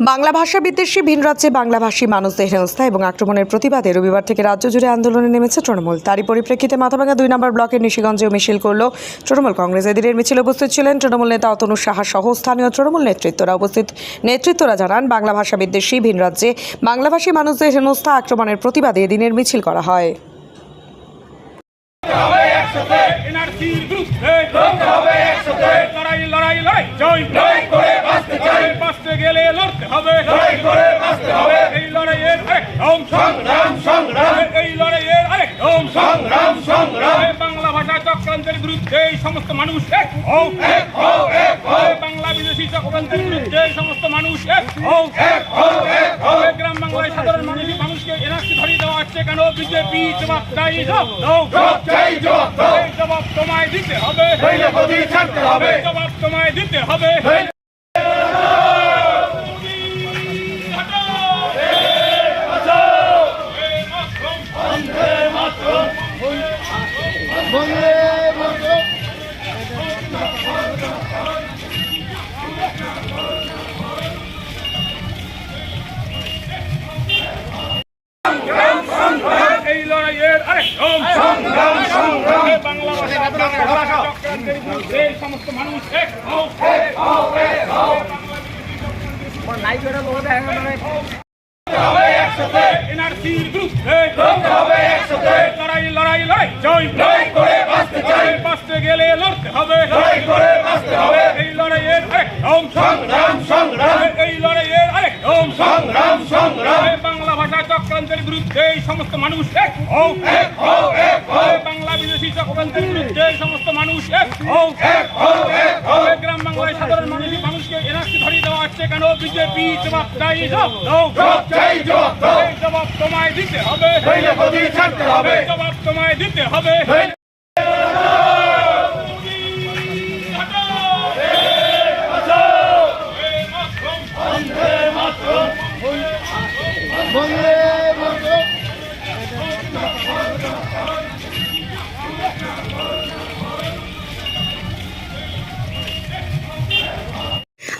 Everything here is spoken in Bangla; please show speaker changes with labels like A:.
A: বাংলা ভাষা বিদ্বেষী, ভিন রাজ্যে বাংলাভাষী মানুষদের হেনস্থা এবং আক্রমণের প্রতিবাদে রবিবার থেকে রাজ্য জুড়ে আন্দোলনে নেমেছে তৃণমূল। তারই পরিপ্রেক্ষিতে মাথাভাঙা দুই নম্বর ব্লকের নিশিগঞ্জেও মিছিল করল তৃণমূল কংগ্রেস। এদিনের মিছিল উপস্থিত ছিলেন তৃণমূল নেতা অতনু সাহা সহ স্থানীয় তৃণমূল নেতৃত্বরা। উপস্থিত নেতৃত্বরা জানান, বাংলা ভাষা বিদ্বেষী, ভিন রাজ্যে বাংলাভাষী মানুষদের হেনস্থা, আক্রমণের প্রতিবাদে এদিনের মিছিল করা হয়।
B: জয় চক্রান্তের বিরুদ্ধে এই সমস্ত মানুষ এক বাংলা বিদেশি চক্রান্তের বিরুদ্ধে এই সমস্ত মানুষ এক গ্রাম বাংলায় সাধারণ মানুষ মানুষকে এনআরসি ধরিয়ে দেওয়া হচ্ছে কেন? বিজেপি জবাব চাই জবাব তোমায় দিতে হবে। জবাব তোমায় দিতে হবে। এই লড়াইয়ের আরেক সংগ্রাম এই বাংলা ভাষা চক্রান্তের বিরুদ্ধে সমস্ত মানুষ এক হও এনআরসির বিরুদ্ধে। লড়াই লড়াই লড়াই জয়। ভাষা বিরুদ্ধে এই সমস্ত মানুষ এক। হও এই বাংলা বিদেশি চক্রান্তের বিরুদ্ধে এই সমস্ত মানুষ এক। হও এই গ্রাম বাংলায় সাধারণ মানুষ মানুষকে এনআরসি ধরিয়ে দেওয়া হচ্ছে কেন? বিজেপি জবাব চাই জবাব দাও। এই জবাব তোমায় দিতে হবে। জবাব তোমায় দিতে হবে।